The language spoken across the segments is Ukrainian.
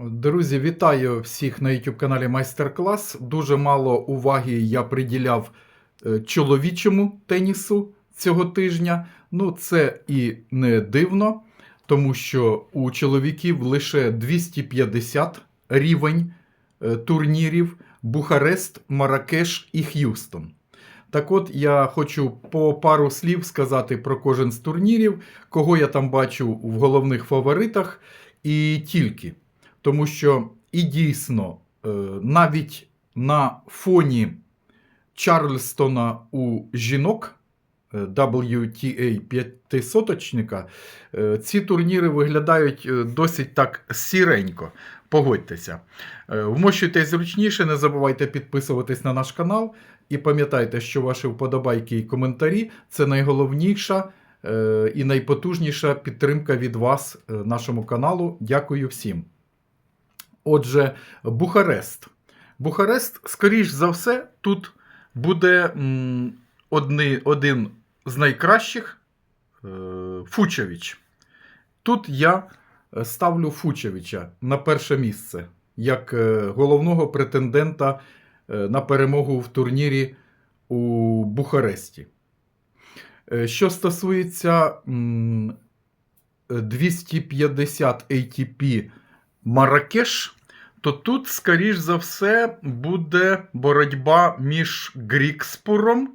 Друзі, вітаю всіх на YouTube каналі Майстер-клас. Дуже мало уваги я приділяв е, чоловічому тенісу цього тижня. Ну, це і не дивно, тому що у чоловіків лише 250 рівень е, турнірів Бухарест, Маракеш і Х'юстон. Так от я хочу по пару слів сказати про кожен з турнірів, кого я там бачу в головних фаворитах, і тільки. Тому що і дійсно, е, навіть на фоні Чарльстона у жінок е, WTA 500-точника, е, ці турніри виглядають досить так сіренько. Погодьтеся. Вмощуйтесь зручніше, не забувайте підписуватись на наш канал. І пам'ятайте, що ваші вподобайки і коментарі це найголовніша і найпотужніша підтримка від вас нашому каналу. Дякую всім. Отже, Бухарест. Бухарест, скоріш за все, тут буде одни, один з найкращих е, Фучевич. Тут я е, ставлю Фучевича на перше місце як е, головного претендента на перемогу в турнірі у Бухаресті. Що стосується 250 ATP Маракеш, то тут, скоріш за все, буде боротьба між Грікспуром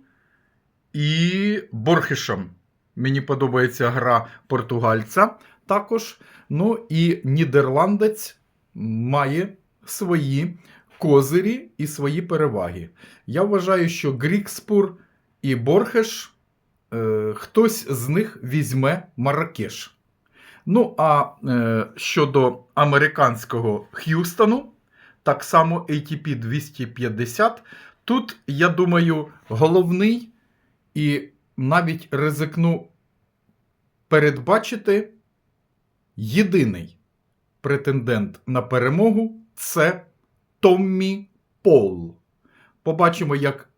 і Борхешем. Мені подобається гра португальця також. Ну і нідерландець має свої козирі і свої переваги. Я вважаю, що Грікспур і Борхеш е, хтось з них візьме Маракеш. Ну, а е, щодо американського Х'юстону, так само ATP 250, тут, я думаю, головний і навіть ризикну передбачити єдиний претендент на перемогу це Томмі Пол. Побачимо, як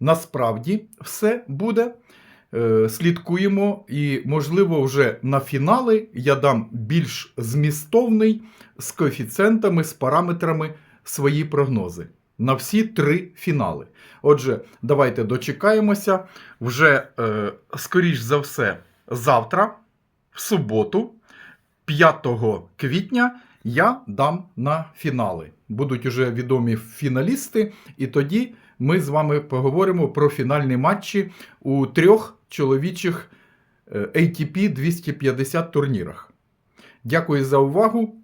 насправді все буде. Е, Слідкуємо, і, можливо, вже на фінали я дам більш змістовний з коефіцієнтами, з параметрами свої прогнози на всі три фінали. Отже, давайте дочекаємося. Вже, е, скоріш за все, завтра, в суботу, 5 квітня, я дам на фінали. Будуть уже відомі фіналісти, і тоді ми з вами поговоримо про фінальні матчі у трьох чоловічих е, ATP 250 турнірах. Дякую за увагу.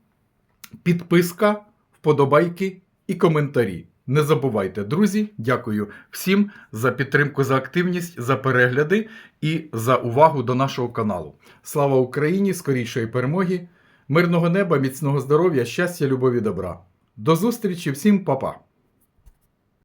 Підписка, вподобайки і коментарі. Не забувайте, друзі. Дякую всім за підтримку, за активність, за перегляди і за увагу до нашого каналу. Слава Україні! Скорішої перемоги! Мирного неба, міцного здоров'я, щастя, любові, добра. До зустрічі всім, па-па!